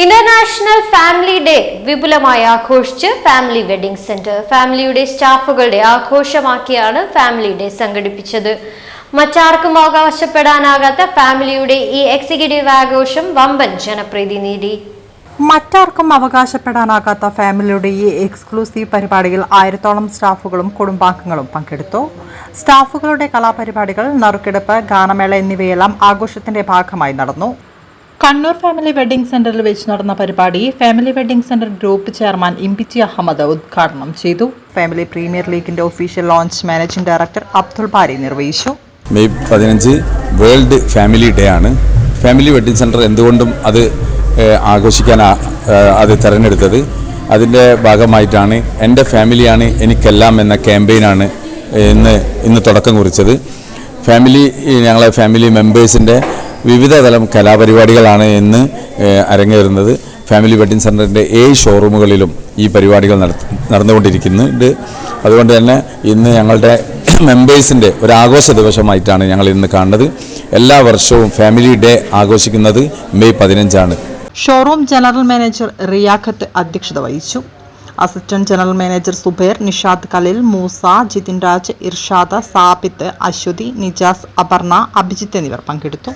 International family day വിപുലമായി ആഘോഷിച്ച് family wedding centre ഫാമിലിയുടെ സ്റ്റാഫുകളുടെ ആഘോഷമാക്കിയാണ് ഫാമിലി ഡേ സംഘടിപ്പിച്ചത്. മറ്റാർക്കും അവകാശപ്പെടാനാകാത്ത ഫാമിലിയുടെ ഈ എക്സിക്യൂട്ടീവ് ആഘോഷം വമ്പൻ ജനപ്രീതി നേടി. മറ്റാർക്കും അവകാശപ്പെടാനാകാത്ത ഫാമിലിയുടെ ഈ എക്സ്ക്ലൂസീവ് പരിപാടിയിൽ ആയിരത്തോളം സ്റ്റാഫുകളും കുടുംബാംഗങ്ങളും പങ്കെടുത്തു. സ്റ്റാഫുകളുടെ കലാപരിപാടികൾ നറുക്കെടുപ്പ് ഗാനമേള എന്നിവയെല്ലാം ആഘോഷത്തിന്റെ ഭാഗമായി നടന്നു. കണ്ണൂർ ഫാമിലി വെഡിംഗ് സെന്ററിൽ വെച്ച് നടന്ന പരിപാടി family wedding centre group chairman Impichi Ahmed ഉദ്ഘാടനം ചെയ്തു. ഫാമിലി പ്രീമിയർ ലീഗിന്റെ official launch managing director Abdul Bari നിർവഹിച്ചു. മെയ് പതിനഞ്ച് വേൾഡ് ഫാമിലി ഡേ ആണ്. ഫാമിലി വെഡിംഗ് സെന്റർ എന്തുകൊണ്ടും അത് ആഘോഷിക്കാൻ അത് തിരഞ്ഞെടുത്തത്. അതിന്റെ ഭാഗമായിട്ടാണ് എന്റെ ഫാമിലിയാണ് എനിക്കെല്ലാം എന്ന ക്യാമ്പയിനാണ് ഇന്ന് ഇന്ന് തുടക്കം കുറിച്ചത്. ഫാമിലി ഞങ്ങളെ ഫാമിലി മെമ്പേഴ്സിന്റെ വിവിധ തലം കലാപരിപാടികളാണ് ഇന്ന് അരങ്ങേറുന്നത്. ഫാമിലി വെഡിങ് സെന്ററിന്റെ ഏഴ് ഷോറൂമുകളിലും ഈ പരിപാടികൾ നട- നടന്നുകൊണ്ടിരിക്കുന്നുണ്ട്. അതുകൊണ്ട് തന്നെ ഇന്ന് ഞങ്ങളുടെ മെമ്പേഴ്സിന്റെ ഒരു ആഘോഷ ദിവസമായിട്ടാണ് ഞങ്ങൾ ഇന്ന് കാണുന്നത്. എല്ലാ വർഷവും ഫാമിലി ഡേ ആഘോഷിക്കുന്നത് മെയ് പതിനഞ്ചാണ്. ഷോറൂം ജനറൽ മാനേജർ റിയാഖത്ത് അധ്യക്ഷത വഹിച്ചു. Assistant general manager Zubair Nishad Khalil Moosa Jithin Raj Irshad Sabith Aswathy Nijas Aparna Abhijith എന്നിവർ പങ്കെടുത്തു.